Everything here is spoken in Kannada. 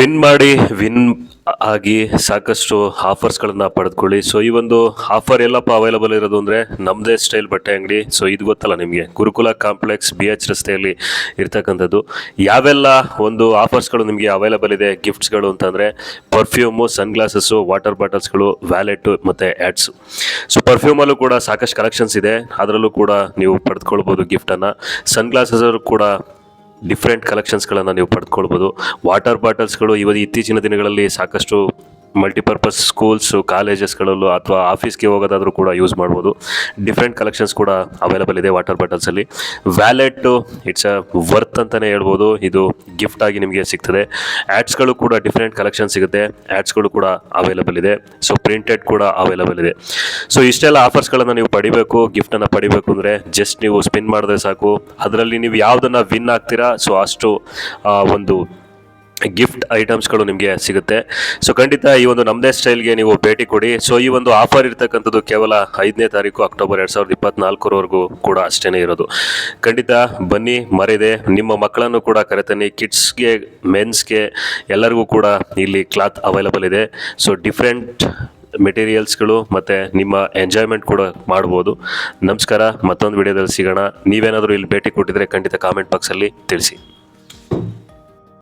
ಸ್ಪಿನ್ ಮಾಡಿ ವಿನ್ ಆಗಿ ಸಾಕಷ್ಟು ಆಫರ್ಸ್ಗಳನ್ನು ಪಡೆದುಕೊಳ್ಳಿ. ಸೊ ಈ ಒಂದು ಆಫರ್ ಎಲ್ಲಪ್ಪ ಅವೈಲಬಲ್ ಇರೋದು ಅಂದರೆ ನಮ್ಮದೇ ಸ್ಟೈಲ್ ಬಟ್ಟೆ ಅಂಗಡಿ. ಸೊ ಇದು ಗೊತ್ತಲ್ಲ ನಿಮಗೆ. ಗುರುಕುಲ ಕಾಂಪ್ಲೆಕ್ಸ್ ಬಿ ಎಚ್ ರಸ್ತೆಯಲ್ಲಿ ಇರ್ತಕ್ಕಂಥದ್ದು. ಯಾವೆಲ್ಲ ಒಂದು ಆಫರ್ಸ್ಗಳು ನಿಮಗೆ ಅವೈಲಬಲ್ ಇದೆ ಗಿಫ್ಟ್ಸ್ಗಳು ಅಂತಂದರೆ ಪರ್ಫ್ಯೂಮು ಸನ್ಗ್ಲಾಸಸ್ಸು ವಾಟರ್ ಬಾಟಲ್ಸ್ಗಳು ವ್ಯಾಲೆಟು ಮತ್ತು ಆ್ಯಡ್ಸು ಸೊ ಪರ್ಫ್ಯೂಮಲ್ಲೂ ಕೂಡ ಸಾಕಷ್ಟು ಕಲೆಕ್ಷನ್ಸ್ ಇದೆ. ಅದರಲ್ಲೂ ಕೂಡ ನೀವು ಪಡೆದುಕೊಳ್ಬೋದು ಗಿಫ್ಟನ್ನು ಸನ್ಗ್ಲಾಸಸ್ ಕೂಡ ಡಿಫ್ರೆಂಟ್ ಕಲೆಕ್ಷನ್ಸ್ಗಳನ್ನು ನೀವು ಪಡೆದುಕೊಳ್ಬೋದು. ವಾಟರ್ ಬಾಟಲ್ಸ್ಗಳು ಇವತ್ತು ಇತ್ತೀಚಿನ ದಿನಗಳಲ್ಲಿ ಸಾಕಷ್ಟು ಮಲ್ಟಿಪರ್ಪಸ್ ಸ್ಕೂಲ್ಸು ಕಾಲೇಜಸ್ಗಳಲ್ಲೂ ಅಥವಾ ಆಫೀಸ್ಗೆ ಹೋಗೋದಾದರೂ ಕೂಡ ಯೂಸ್ ಮಾಡ್ಬೋದು. ಡಿಫ್ರೆಂಟ್ ಕಲೆಕ್ಷನ್ಸ್ ಕೂಡ ಅವೈಲಬಲ್ ಇದೆ ವಾಟರ್ ಬಾಟಲ್ಸಲ್ಲಿ ವ್ಯಾಲೆಟ್ಟು ಇಟ್ಸ್ ಅ ವರ್ತ್ ಅಂತಲೇ ಹೇಳ್ಬೋದು. ಇದು ಗಿಫ್ಟ್ ಆಗಿ ನಿಮಗೆ ಸಿಗ್ತದೆ. ಆ್ಯಡ್ಸ್ಗಳು ಕೂಡ ಡಿಫ್ರೆಂಟ್ ಕಲೆಕ್ಷನ್ ಸಿಗುತ್ತೆ. ಆ್ಯಡ್ಸ್ಗಳು ಕೂಡ ಅವೈಲಬಲ್ ಇದೆ. ಸೊ ಪ್ರಿಂಟೆಡ್ ಕೂಡ ಅವೈಲಬಲ್ ಇದೆ. ಸೊ ಇಷ್ಟೆಲ್ಲ ಆಫರ್ಸ್ಗಳನ್ನು ನೀವು ಪಡಿಬೇಕು ಗಿಫ್ಟನ್ನು ಪಡಿಬೇಕು ಅಂದರೆ ಜಸ್ಟ್ ನೀವು ಸ್ಪಿನ್ ಮಾಡಿದ್ರೆ ಸಾಕು. ಅದರಲ್ಲಿ ನೀವು ಯಾವುದನ್ನು ವಿನ್ ಆಗ್ತೀರಾ? ಸೊ ಅಷ್ಟು ಒಂದು ಗಿಫ್ಟ್ ಐಟಮ್ಸ್ಗಳು ನಿಮಗೆ ಸಿಗುತ್ತೆ. ಸೊ ಖಂಡಿತ ಈ ಒಂದು ನಮ್ಮದೇ ಸ್ಟೈಲ್ಗೆ ನೀವು ಭೇಟಿ ಕೊಡಿ. ಸೊ ಈ ಒಂದು ಆಫರ್ ಇರ್ತಕ್ಕಂಥದ್ದು ಕೇವಲ ಐದನೇ ತಾರೀಕು ಅಕ್ಟೋಬರ್ ಎರಡು ಸಾವಿರದ ಇಪ್ಪತ್ನಾಲ್ಕರವರೆಗೂ ಕೂಡ ಅಷ್ಟೇ ಇರೋದು. ಖಂಡಿತ ಬನ್ನಿ, ಮರೆಯದೆ ನಿಮ್ಮ ಮಕ್ಕಳನ್ನು ಕೂಡ ಕರೆತನ್ನಿ. ಕಿಡ್ಸ್ಗೆ ಮೆನ್ಸ್ಗೆ ಎಲ್ಲರಿಗೂ ಕೂಡ ಇಲ್ಲಿ ಕ್ಲಾತ್ ಅವೈಲಬಲ್ ಇದೆ. ಸೊ ಡಿಫ್ರೆಂಟ್ ಮೆಟೀರಿಯಲ್ಸ್ಗಳು ಮತ್ತು ನಿಮ್ಮ ಎಂಜಾಯ್ಮೆಂಟ್ ಕೂಡ ಮಾಡ್ಬೋದು. ನಮಸ್ಕಾರ, ಮತ್ತೊಂದು ವಿಡಿಯೋದಲ್ಲಿ ಸಿಗೋಣ. ನೀವೇನಾದರೂ ಇಲ್ಲಿ ಭೇಟಿ ಕೊಟ್ಟಿದ್ರೆ ಖಂಡಿತ ಕಾಮೆಂಟ್ ಬಾಕ್ಸಲ್ಲಿ ತಿಳಿಸಿ.